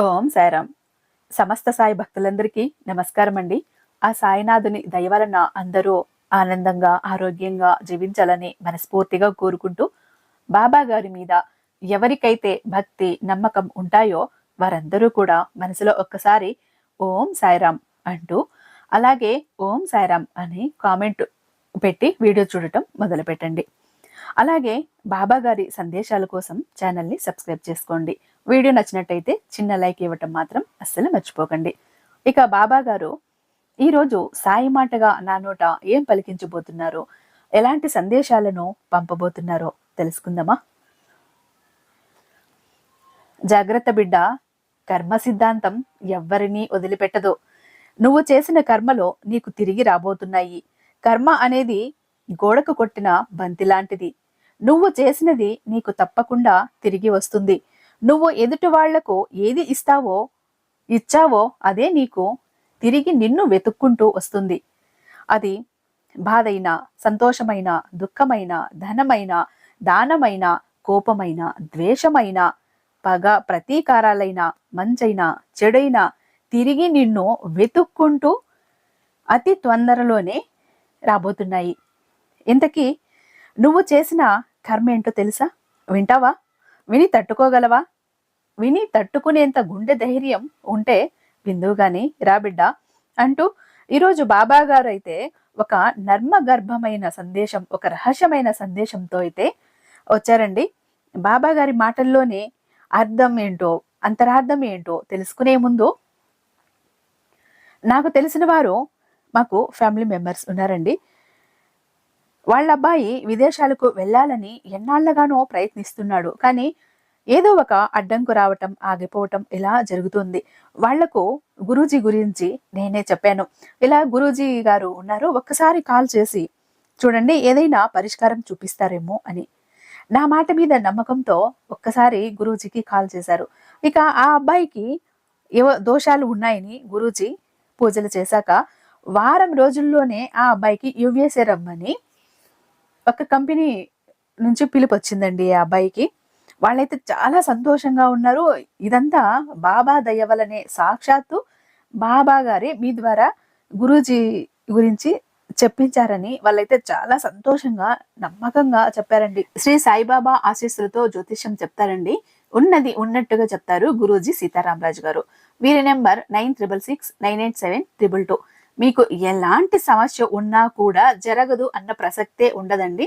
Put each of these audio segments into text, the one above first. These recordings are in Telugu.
ఓం సాయిరామ్. సమస్త సాయి భక్తులందరికీ నమస్కారం అండి ఆ సాయినాథుని దయవలన అందరూ ఆనందంగా ఆరోగ్యంగా జీవించాలని మనస్ఫూర్తిగా కోరుకుంటూ బాబా గారి మీద ఎవరికైతే భక్తి నమ్మకం ఉంటాయో వారందరూ కూడా మనసులో ఒక్కసారి ఓం సాయిరామ్ అంటూ అలాగే ఓం సాయిరామ్ అని కామెంట్ పెట్టి వీడియో చూడటం మొదలు పెట్టండి అలాగే బాబా గారి సందేశాల కోసం ఛానల్ని సబ్స్క్రైబ్ చేసుకోండి. వీడియో నచ్చినట్టయితే చిన్న లైక్ ఇవ్వటం మాత్రం అస్సలు మర్చిపోకండి. ఇక బాబా గారు ఈరోజు సాయి మాటగా నా నోట ఏం పలికించబోతున్నారో? ఎలాంటి సందేశాలను పంపబోతున్నారో తెలుసుకుందామా? జాగ్రత్త బిడ్డ కర్మ సిద్ధాంతం ఎవ్వరినీ వదిలిపెట్టదు. నువ్వు చేసిన కర్మలో నీకు తిరిగి రాబోతున్నాయి. కర్మ అనేది గోడకు కొట్టిన బంతి లాంటిది నువ్వు చేసినది నీకు తప్పకుండా తిరిగి వస్తుంది. నువ్వు ఎదుటి వాళ్ళకు ఏది ఇస్తావో ఇచ్చావో అదే నీకు తిరిగి నిన్ను వెతుక్కుంటూ వస్తుంది. అది బాధైనా సంతోషమైన దుఃఖమైన ధనమైన దానమైన కోపమైన ద్వేషమైన పగ ప్రతీకారాలైన మంచైనా చెడైనా తిరిగి నిన్ను వెతుక్కుంటూ అతి తొందరలోనే రాబోతున్నాయి. ఇంతకీ నువ్వు చేసిన కర్మ ఏంటో తెలుసా? వింటావా? విని తట్టుకోగలవా? విని తట్టుకునేంత గుండె ధైర్యం ఉంటే బిందువు గాని రాబిడ్డ అంటూ ఈరోజు బాబా గారు అయితే ఒక నర్మ గర్భమైన సందేశం ఒక రహస్యమైన సందేశంతో అయితే వచ్చారండి. బాబా గారి మాటల్లోనే అర్థం ఏంటో అంతరార్థం ఏంటో తెలుసుకునే ముందు నాకు తెలిసిన వారు మాకు ఫ్యామిలీ మెంబర్స్ ఉన్నారండి. వాళ్ళ అబ్బాయి విదేశాలకు వెళ్ళాలని ఎన్నాళ్ళగానో ప్రయత్నిస్తున్నాడు. కానీ ఏదో ఒక అడ్డంకు రావటం ఆగిపోవటం ఇలా జరుగుతుంది. వాళ్ళకు గురూజీ గురించి నేనే చెప్పాను. ఇలా గురూజీ గారు ఉన్నారు. ఒక్కసారి కాల్ చేసి చూడండి ఏదైనా పరిష్కారం చూపిస్తారేమో అని. నా మాట మీద నమ్మకంతో ఒక్కసారి గురూజీకి కాల్ చేశారు. ఇక ఆ అబ్బాయికి ఏవో దోషాలు ఉన్నాయని గురూజీ పూజలు చేశాక వారం రోజుల్లోనే ఆ అబ్బాయికి యువ్యసే రమ్మని పక్క కంపెనీ నుంచి పిలుపు వచ్చిందండి ఆ అబ్బాయికి. వాళ్ళైతే చాలా సంతోషంగా ఉన్నారు. ఇదంతా బాబా దయవలనే సాక్షాత్తు బాబా గారి మీ ద్వారా గురూజీ గురించి చెప్పించారని వాళ్ళైతే చాలా సంతోషంగా నమ్మకంగా చెప్పారండి. శ్రీ సాయిబాబా ఆశీస్సులతో జ్యోతిష్యం చెప్తారండి. ఉన్నది ఉన్నట్టుగా చెప్తారు గురూజీ సీతారామరాజు గారు. వీరి number nine triple six nine eight seven triple two. మీకు ఎలాంటి సమస్య ఉన్నా కూడా జరగదు అన్న ప్రసక్తే ఉండదండి.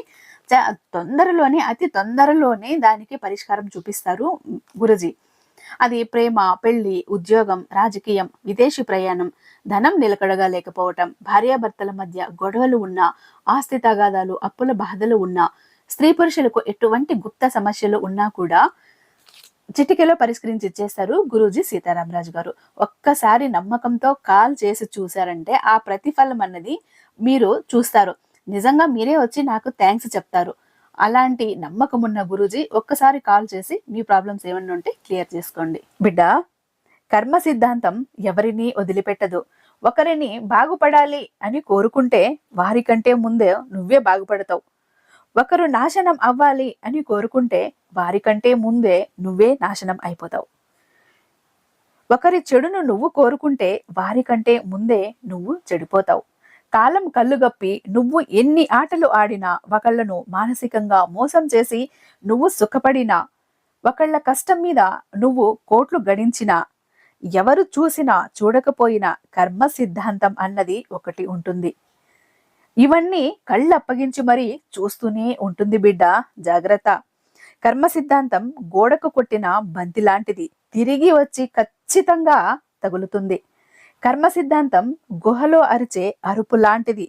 తొందరలోనే అతి తొందరలోనే దానికి పరిష్కారం చూపిస్తారు గురుజీ. అది ప్రేమ పెళ్ళి ఉద్యోగం రాజకీయం విదేశీ ప్రయాణం ధనం నిలకడగా లేకపోవటం భార్యాభర్తల మధ్య గొడవలు ఉన్నా ఆస్తి తగాదాలు అప్పుల బాధలు ఉన్నా స్త్రీ పురుషులకు ఎటువంటి గుప్త సమస్యలు ఉన్నా కూడా చిటికెలో పరిష్కరించి ఇచ్చేస్తారు గురూజీ సీతారామరాజు గారు. ఒక్కసారి నమ్మకంతో కాల్ చేసి చూశారంటే ఆ ప్రతిఫలం అన్నది మీరు చూస్తారు. నిజంగా మీరే వచ్చి నాకు థ్యాంక్స్ చెప్తారు. అలాంటి నమ్మకం ఉన్న గురూజీ ఒక్కసారి కాల్ చేసి మీ ప్రాబ్లమ్స్ ఏమన్నా ఉంటే క్లియర్ చేసుకోండి. బిడ్డ కర్మ సిద్ధాంతం ఎవరిని వదిలిపెట్టదు. ఒకరిని బాగుపడాలి అని కోరుకుంటే వారికంటే ముందే నువ్వే బాగుపడతావు. ఒకరు నాశనం అవ్వాలి అని కోరుకుంటే వారికంటే ముందే నువ్వే నాశనం అయిపోతావు. ఒకరి చెడును నువ్వు కోరుకుంటే వారికంటే ముందే నువ్వు చెడిపోతావు. కాలం కళ్ళుగప్పి నువ్వు ఎన్ని ఆటలు ఆడినా ఒకళ్ళను మానసికంగా మోసం చేసి నువ్వు సుఖపడినా ఒకళ్ళ కష్టం మీద నువ్వు కోట్లు గడించినా ఎవరు చూసినా చూడకపోయినా కర్మ సిద్ధాంతం అన్నది ఒకటి ఉంటుంది. ఇవన్నీ కళ్ళు అప్పగించి మరీ చూస్తూనే ఉంటుంది బిడ్డ జాగ్రత్త. కర్మ సిద్ధాంతం గోడకు కొట్టిన బంతి లాంటిది తిరిగి వచ్చి ఖచ్చితంగా తగులుతుంది. కర్మ సిద్ధాంతం గుహలో అరిచే అరుపు లాంటిది.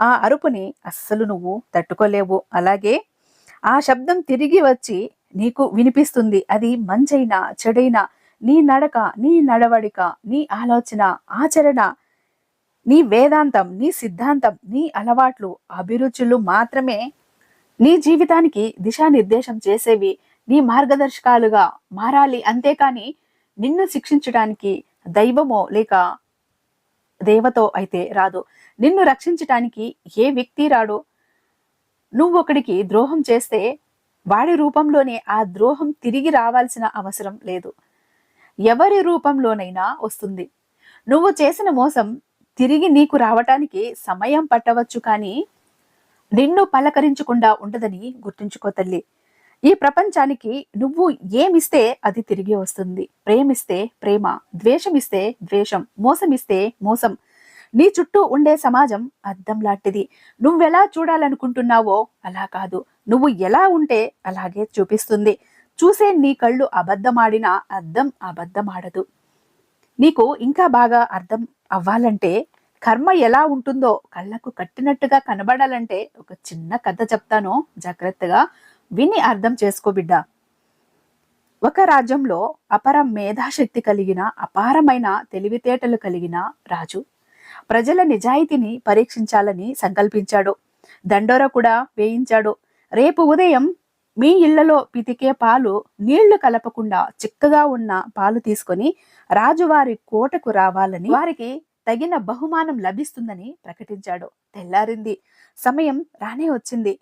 ఆ అరుపుని అస్సలు నువ్వు తట్టుకోలేవు. అలాగే ఆ శబ్దం తిరిగి వచ్చి నీకు వినిపిస్తుంది. అది మంచైనా చెడైనా నీ నడక నీ నడవడిక నీ ఆలోచన ఆచరణ నీ వేదాంతం నీ సిద్ధాంతం నీ అలవాట్లు అభిరుచులు మాత్రమే నీ జీవితానికి దిశానిర్దేశం చేసేవి నీ మార్గదర్శకాలుగా మారాలి. అంతేకాని నిన్ను శిక్షించడానికి దైవమో లేక దేవతో అయితే రాదు. నిన్ను రక్షించటానికి ఏ వ్యక్తి రాడు? నువ్వు ఒకడికి ద్రోహం చేస్తే వాడి రూపంలోనే ఆ ద్రోహం తిరిగి రావాల్సిన అవసరం లేదు. ఎవరి రూపంలోనైనా వస్తుంది. నువ్వు చేసిన మోసం తిరిగి నీకు రావటానికి సమయం పట్టవచ్చు కానీ నిన్ను పలకరించకుండా ఉండదని గుర్తుంచుకో తల్లి. ఈ ప్రపంచానికి నువ్వు ఏమిస్తే అది తిరిగి వస్తుంది. ప్రేమిస్తే ప్రేమ ద్వేషమిస్తే ద్వేషం మోసమిస్తే మోసం. నీ చుట్టూ ఉండే సమాజం అద్దం లాంటిది. నువ్వెలా చూడాలనుకుంటున్నావో అలా కాదు. నువ్వు ఎలా ఉంటే అలాగే చూపిస్తుంది. చూసే నీ కళ్ళు అబద్ధమాడినా అద్దం అబద్ధమాడదు. నీకు ఇంకా బాగా అర్థం అవ్వాలంటే కర్మ ఎలా ఉంటుందో కళ్ళకు కట్టినట్టుగా కనబడాలంటే ఒక చిన్న కథ చెప్తాను. జాగ్రత్తగా విని అర్థం చేసుకో బిడ్డ. ఒక రాజ్యంలో అపర మేధాశక్తి కలిగిన అపారమైన తెలివితేటలు కలిగిన రాజు ప్రజల నిజాయితీని పరీక్షించాలని సంకల్పించాడు. దండోర కూడా వేయించాడు. రేపు ఉదయం మీ ఇళ్ళలో పితికే పాలు నీళ్ళు కలపకుండా చిక్కగా ఉన్న పాలు తీసుకొని రాజువారి కోటకు రావాలని వారికి తగిన బహుమానం లభిస్తుందని ప్రకటించాడు. తెల్లారింది. సమయం రానే వచ్చింది.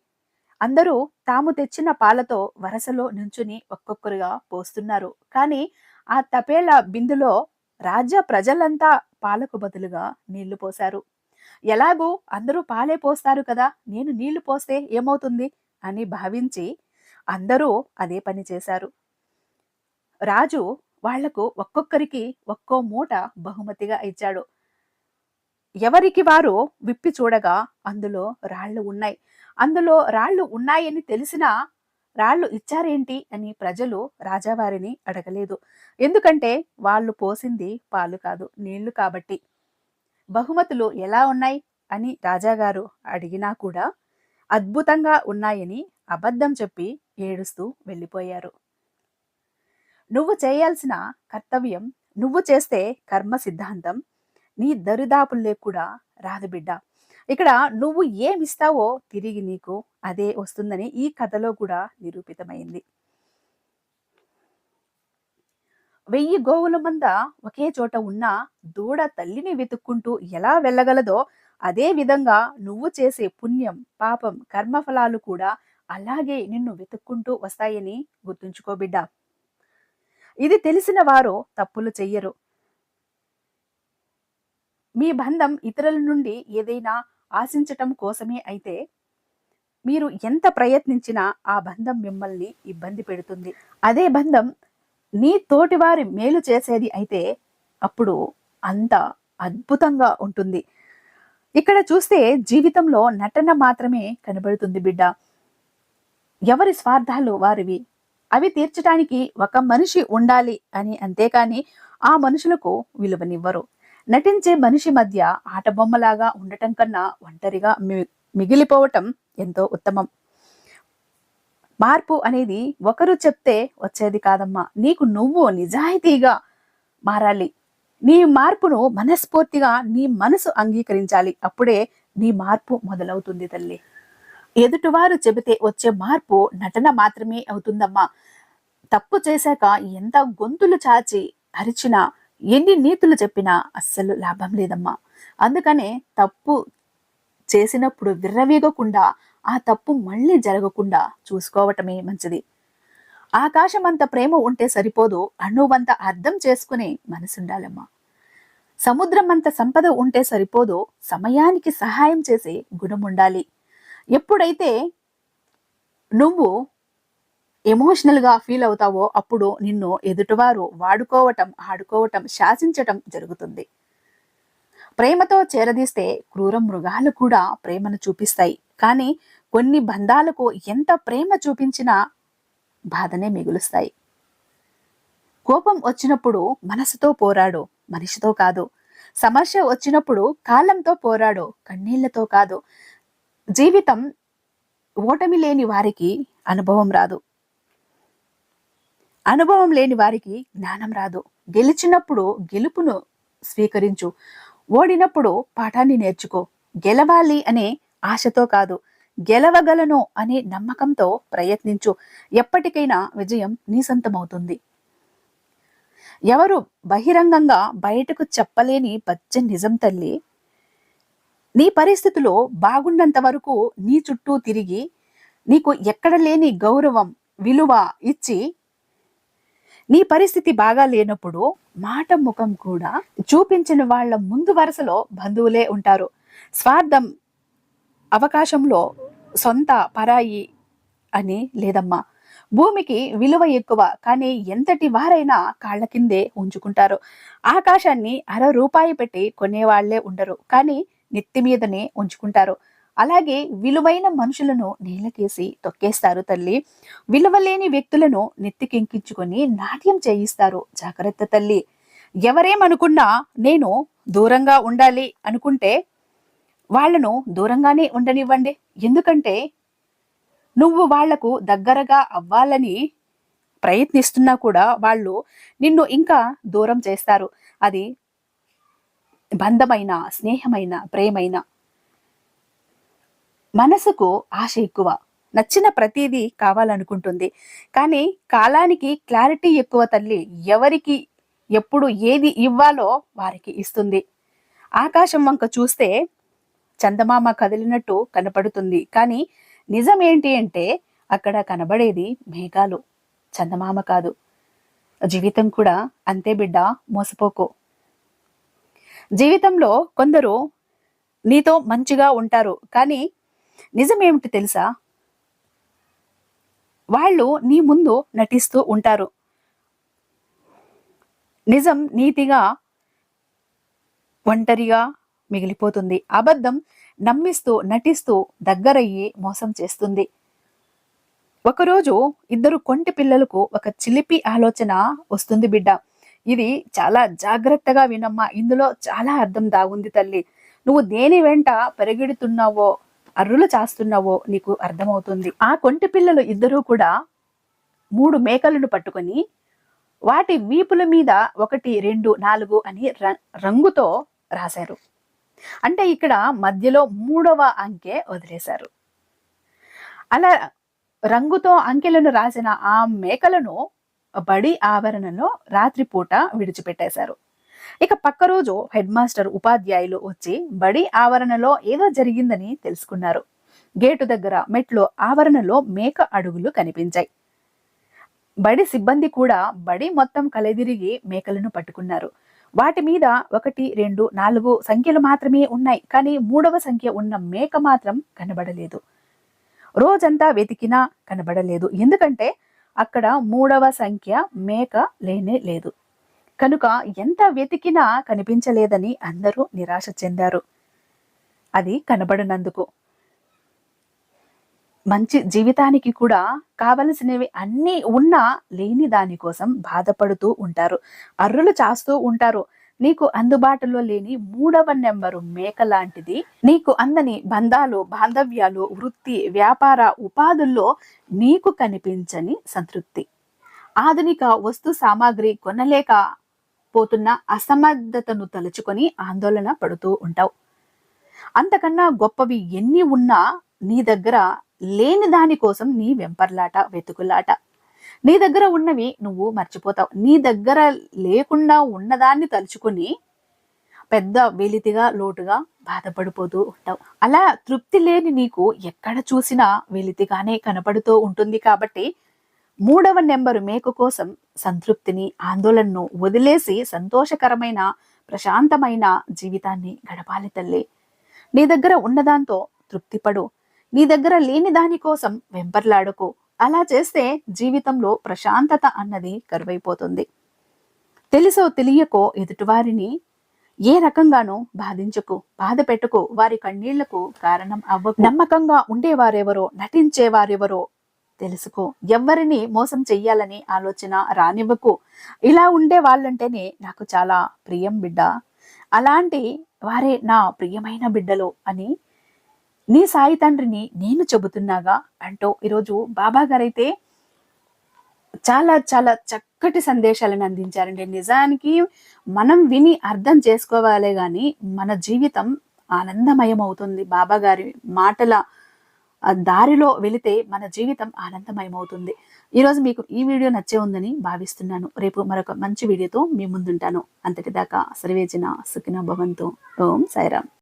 అందరూ తాము తెచ్చిన పాలతో వరసలో నుంచుని ఒక్కొక్కరుగా పోస్తున్నారు. కానీ ఆ తపేల బిందులో రాజ్య ప్రజలంతా పాలకు బదులుగా నీళ్ళు పోశారు. ఎలాగూ అందరూ పాలే పోస్తారు కదా నేను నీళ్ళు పోస్తే ఏమవుతుంది? అని భావించి అందరూ అదే పని చేశారు. రాజు వాళ్ళకు ఒక్కొక్కరికి ఒక్కో మూట బహుమతిగా ఇచ్చాడు. ఎవరికి వారు విప్పి చూడగా అందులో రాళ్ళు ఉన్నాయి. అందులో రాళ్ళు ఉన్నాయని తెలిసినా రాళ్ళు ఇచ్చారేంటి అని ప్రజలు రాజావారిని అడగలేదు. ఎందుకంటే వాళ్ళు పోసింది పాలు కాదు నీళ్ళు కాబట్టి. బహుమతులు ఎలా ఉన్నాయి అని రాజాగారు అడిగినా కూడా అద్భుతంగా ఉన్నాయని అబద్ధం చెప్పి ఏడుస్తూ వెళ్ళిపోయారు. నువ్వు చేయాల్సిన కర్తవ్యం నువ్వు చేస్తే కర్మ సిద్ధాంతం నీ దరిదాపుల్లే కూడా రాదు బిడ్డ. ఇక్కడ నువ్వు ఏమిస్తావో తిరిగి నీకు అదే వస్తుందని ఈ కథలో కూడా నిరూపితమైంది. వెయ్యి గోవుల మంద ఒకే చోట ఉన్న దూడ తల్లిని వెతుక్కుంటూ ఎలా వెళ్ళగలదో అదే విధంగా నువ్వు చేసే పుణ్యం పాపం కర్మఫలాలు కూడా అలాగే నిన్ను వెతుక్కుంటూ వస్తాయని గుర్తుంచుకో బిడ్డ. ఇది తెలిసిన వారు తప్పులు చెయ్యరు. మీ బంధం ఇతరుల నుండి ఏదైనా ఆశించటం కోసమే అయితే మీరు ఎంత ప్రయత్నించినా ఆ బంధం మిమ్మల్ని ఇబ్బంది పెడుతుంది. అదే బంధం నీ తోటివారి మేలు చేసేది అయితే అప్పుడు అంత అద్భుతంగా ఉంటుంది. ఇక్కడ చూస్తే జీవితంలో నటన మాత్రమే కనబడుతుంది బిడ్డ. ఎవరి స్వార్థాలు వారివి? అవి తీర్చడానికి ఒక మనిషి ఉండాలి అని అంతేకాని ఆ మనుషులకు విలువనివ్వరు. నటించే మనిషి మధ్య ఆటబొమ్మలాగా ఉండటం కన్నా ఒంటరిగా మిగిలిపోవటం ఎంతో ఉత్తమం. మార్పు అనేది ఒకరు చెప్తే వచ్చేది కాదమ్మా. నీకు నువ్వు నిజాయితీగా మారాలి. నీ మార్పును మనస్ఫూర్తిగా నీ మనసు అంగీకరించాలి. అప్పుడే నీ మార్పు మొదలవుతుంది తల్లి. ఎదుటివారు చెబితే వచ్చే మార్పు నటన మాత్రమే అవుతుందమ్మా. తప్పు చేశాక ఎంత గొంతులు చాచి అరిచినా ఎన్ని నీతులు చెప్పినా అస్సలు లాభం లేదమ్మా. అందుకనే తప్పు చేసినప్పుడు విర్రవీగకుండా ఆ తప్పు మళ్ళీ జరగకుండా చూసుకోవటమే మంచిది. ఆకాశం అంత ప్రేమ ఉంటే సరిపోదు అణువంత అర్థం చేసుకునే మనసుండాలమ్మా. సముద్రం అంత సంపద ఉంటే సరిపోదు సమయానికి సహాయం చేసే గుణం ఉండాలి ఎప్పుడైతే నువ్వు ఎమోషనల్గా ఫీల్ అవుతావో అప్పుడు నిన్ను ఎదుటివారు వాడుకోవటం ఆడుకోవటం శాసించటం జరుగుతుంది. ప్రేమతో చేరదీస్తే క్రూర మృగాలు కూడా ప్రేమను చూపిస్తాయి. కానీ కొన్ని బంధాలకు ఎంత ప్రేమ చూపించినా బాధనే మిగులుస్తాయి. కోపం వచ్చినప్పుడు మనసుతో పోరాడు మనిషితో కాదు. సమస్య వచ్చినప్పుడు కాలంతో పోరాడు కన్నీళ్ళతో కాదు. జీవితం ఓటమి లేని వారికి అనుభవం రాదు. అనుభవం లేని వారికి జ్ఞానం రాదు. గెలిచినప్పుడు గెలుపును స్వీకరించు. ఓడినప్పుడు పాఠాన్ని నేర్చుకో. గెలవాలి అనే ఆశతో కాదు. గెలవగలను అనే నమ్మకంతో ప్రయత్నించు. ఎప్పటికైనా విజయం నీ సొంతమవుతుంది. ఎవరు బహిరంగంగా బయటకు చెప్పలేని పచ్చ నిజం తల్లి. నీ పరిస్థితులు బాగున్నంత వరకు నీ చుట్టూ తిరిగి నీకు ఎక్కడ లేని గౌరవం విలువ ఇచ్చి నీ పరిస్థితి బాగా లేనప్పుడు మాట ముఖం కూడా చూపించిన వాళ్ళ ముందు వరుసలో బంధువులే ఉంటారు. స్వార్థం అవకాశంలో సొంత పరాయి అని లేదమ్మా. భూమికి విలువ ఎక్కువ కానీ ఎంతటి వారైనా కాళ్ళ కిందే ఉంచుకుంటారు. ఆకాశాన్ని అర రూపాయి పెట్టి కొనేవాళ్ళే ఉండరు కానీ నెత్తి మీదనే ఉంచుకుంటారు. అలాగే విలువైన మనుషులను నేలకేసి తొక్కేస్తారు తల్లి. విలువలేని వ్యక్తులను నెత్తికెంకించుకొని నాట్యం చేయిస్తారు. జాగ్రత్త తల్లి. ఎవరేమనుకున్నా నేను దూరంగా ఉండాలి అనుకుంటే వాళ్ళను దూరంగానే ఉండనివ్వండి. ఎందుకంటే నువ్వు వాళ్ళకు దగ్గరగా అవ్వాలని ప్రయత్నిస్తున్నా కూడా వాళ్ళు నిన్ను ఇంకా దూరం చేస్తారు. అది బంధమైన స్నేహమైన ప్రేమైన మనసుకు ఆశ ఎక్కువ. నచ్చిన ప్రతిదీ కావాలనుకుంటుంది. కానీ కాలానికి క్లారిటీ ఎక్కువ తల్లి. ఎవరికి ఎప్పుడు ఏది ఇవ్వాలో వారికి ఇస్తుంది. ఆకాశం వంక చూస్తే చందమామ కదిలినట్టు కనపడుతుంది. కానీ నిజం ఏంటి అంటే అక్కడ కనబడేది మేఘాలు. చందమామ కాదు. జీవితం కూడా అంతే బిడ్డ మోసపోకో. జీవితంలో కొందరు నీతో మంచిగా ఉంటారు. కానీ నిజమేమిటి తెలుసా? వాళ్ళు నీ ముందు నటిస్తూ ఉంటారు. నిజం నీతిగా ఒంటరిగా మిగిలిపోతుంది. అబద్ధం నమ్మిస్తూ నటిస్తూ దగ్గరయ్యి మోసం చేస్తుంది. ఒకరోజు ఇద్దరు కొంటి పిల్లలకు ఒక చిలిపి ఆలోచన వస్తుంది బిడ్డ. ఇది చాలా జాగ్రత్తగా వినమ్మా. ఇందులో చాలా అర్థం దాగుంది తల్లి. నువ్వు దేని వెంట పెరిగెడుతున్నావో అర్రులు చేస్తున్నావో నీకు అర్థమవుతుంది. ఆ కొంటి పిల్లలు ఇద్దరూ కూడా మూడు మేకలను పట్టుకొని వాటి వీపుల మీద ఒకటి రెండు నాలుగు అని రంగుతో రాశారు. అంటే ఇక్కడ మధ్యలో మూడవ అంకె వదిలేశారు. అలా రంగుతో అంకెలను రాసిన ఆ మేకలను బడి ఆవరణలో రాత్రిపూట విడిచిపెట్టేశారు. ఇక పక్క రోజు హెడ్ మాస్టర్ ఉపాధ్యాయులు వచ్చి బడి ఆవరణలో ఏదో జరిగిందని తెలుసుకున్నారు. గేటు దగ్గర మెట్లు ఆవరణలో మేక అడుగులు కనిపించాయి. బడి సిబ్బంది కూడా బడి మొత్తం కలెదిరిగి మేకలను పట్టుకున్నారు. వాటి మీద ఒకటి రెండు నాలుగు సంఖ్యలు మాత్రమే ఉన్నాయి కానీ మూడవ సంఖ్య ఉన్న మేక మాత్రం కనబడలేదు. రోజంతా వెతికినా కనబడలేదు. ఎందుకంటే అక్కడ మూడవ సంఖ్య మేక లేనే లేదు. కనుక ఎంత వెతికినా కనిపించలేదని అందరూ నిరాశ చెందారు. అది కనబడినందుకు. మంచి జీవితానికి కూడా కావలసినవి అన్నీ ఉన్నా లేని దానికోసం బాధపడుతూ ఉంటారు. అర్రులు చాస్తూ ఉంటారు. నీకు అందుబాటులో లేని మూడవ నెంబరు మేక లాంటిది. నీకు అందని బంధాలు బాంధవ్యాలు వృత్తి వ్యాపార ఉపాధుల్లో నీకు కనిపించని సంతృప్తి. ఆధునిక వస్తు సామాగ్రి కొనలేక పోతున్న అసమర్థతను తలుచుకొని ఆందోళన పడుతూ ఉంటావు. అంతకన్నా గొప్పవి ఎన్ని ఉన్నా నీ దగ్గర లేని దాని కోసం నీ వెంపర్లాట వెతుకులాట. నీ దగ్గర ఉన్నవి నువ్వు మర్చిపోతావు. నీ దగ్గర లేకుండా ఉన్నదాన్ని తలుచుకుని పెద్ద వెలితిగా లోటుగా బాధపడిపోతూ ఉంటావు. అలా తృప్తి లేని నీకు ఎక్కడ చూసినా వెలితిగానే కనపడుతూ ఉంటుంది కాబట్టి మూడవ నెంబరు మేకు కోసం సంతృప్తిని ఆందోళనను వదిలేసి సంతోషకరమైన ప్రశాంతమైన జీవితాన్ని గడపాలి తల్లి. నీ దగ్గర ఉన్నదాంతో తృప్తిపడు. నీ దగ్గర లేని దాని కోసం వెంపర్లాడుకో. అలా చేస్తే జీవితంలో ప్రశాంతత అన్నది కరువైపోతుంది. తెలుసో తెలియకో ఎదుటివారిని ఏ రకంగానూ బాధించకు బాధ పెట్టుకు వారి కన్నీళ్ళకు కారణం అవ్వకు. నమ్మకంగా ఉండేవారెవరో నటించేవారెవరో తెలుసుకో. ఎవరిని మోసం చెయ్యాలని ఆలోచన రానివ్వకు. ఇలా ఉండే వాళ్ళంటేనే నాకు చాలా ప్రియం బిడ్డ. అలాంటి వారే నా ప్రియమైన బిడ్డలు అని నీ సాయి తండ్రిని నేను చెబుతున్నాగా అంటూ ఈరోజు బాబా గారైతే చాలా చాలా చక్కటి సందేశాలను అందించారండి. నిజానికి మనం విని అర్థం చేసుకోవాలే కానీ మన జీవితం ఆనందమయం అవుతుంది బాబా గారి మాటల దారిలో వెళితే మన జీవితం ఆనందమయమవుతుంది. ఈరోజు మీకు ఈ వీడియో నచ్చే ఉందని భావిస్తున్నాను. రేపు మరొక మంచి వీడియోతో మీ ముందుంటాను. అంతటిదాకా సర్వేజన సుఖిన భవంతో. ఓం సాయిరామ్.